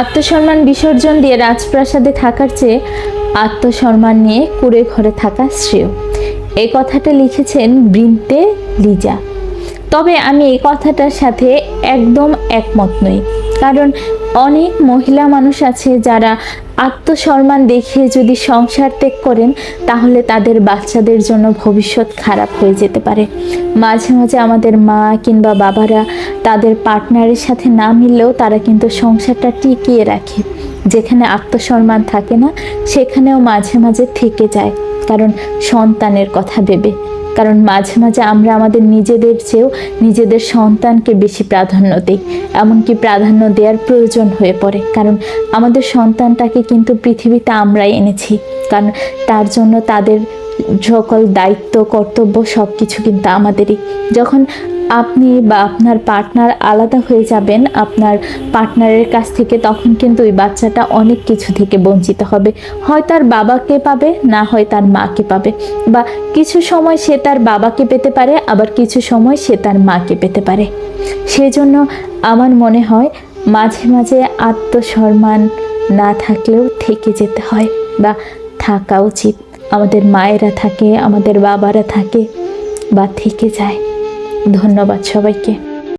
আত্মসম্মান বিসর্জন দিয়ে রাজপ্রাসাদে থাকার চেয়ে আত্মসম্মান নিয়ে কুড়ে ঘরে থাকা শ্রেয়। এই কথাটা লিখেছেন বৃন্তে লিজা। তবে আমি এই কথাটার সাথে একদম একমত নই, কারণ অনেক মহিলা মানুষ আছে যারা আত্মসম্মান দেখিয়ে যদি সংসার ত্যাগ করেন, তাহলে তাদের বাচ্চাদের জন্য ভবিষ্যৎ খারাপ হয়ে যেতে পারে। মাঝে মাঝে আমাদের মা কিংবা বাবারা তাদের পার্টনারের সাথে না মিললেও তারা কিন্তু সংসারটা টিকিয়ে রাখে। যেখানে আত্মসম্মান থাকে না, সেখানেও মাঝে মাঝে থেকে যায়। কারণ সন্তানের কথা ভেবে। কারণ মাঝে মাঝে আমরা আমাদের নিজেদের চেয়েও নিজেদের সন্তানকে বেশি প্রাধান্য দিই। এমনকি প্রাধান্য দেওয়ার প্রয়োজন হয়ে পড়ে। কারণ আমাদের সন্তানটাকে কিন্তু পৃথিবীতে আমরাই এনেছি। কারণ তার জন্য তাদের সকল দায়িত্ব, কর্তব্য সব কিছু কিন্তু আমাদেরই। যখন আপনি বা আপনার পার্টনার আলাদা হয়ে যাবেন। আপনার পার্টনারের কাছ থেকে তখন কিন্তু ওই বাচ্চাটা অনেক কিছু থেকে বঞ্চিত হবে। হয় তার বাবাকে পাবে, না হয় তার মাকে পাবে। বা কিছু সময় সে তার বাবাকে পেতে পারে, আবার কিছু সময় সে তার মাকে পেতে পারে। সেজন্য আমার মনে হয়, মাঝে মাঝে আত্মসম্মান না থাকলেও থেকে যেতে হয় বা থাকা উচিত। আমাদের মায়েরা থাকে, আমাদের বাবারা থাকে বা থেকে যায়। ধন্যবাদ সবাইকে।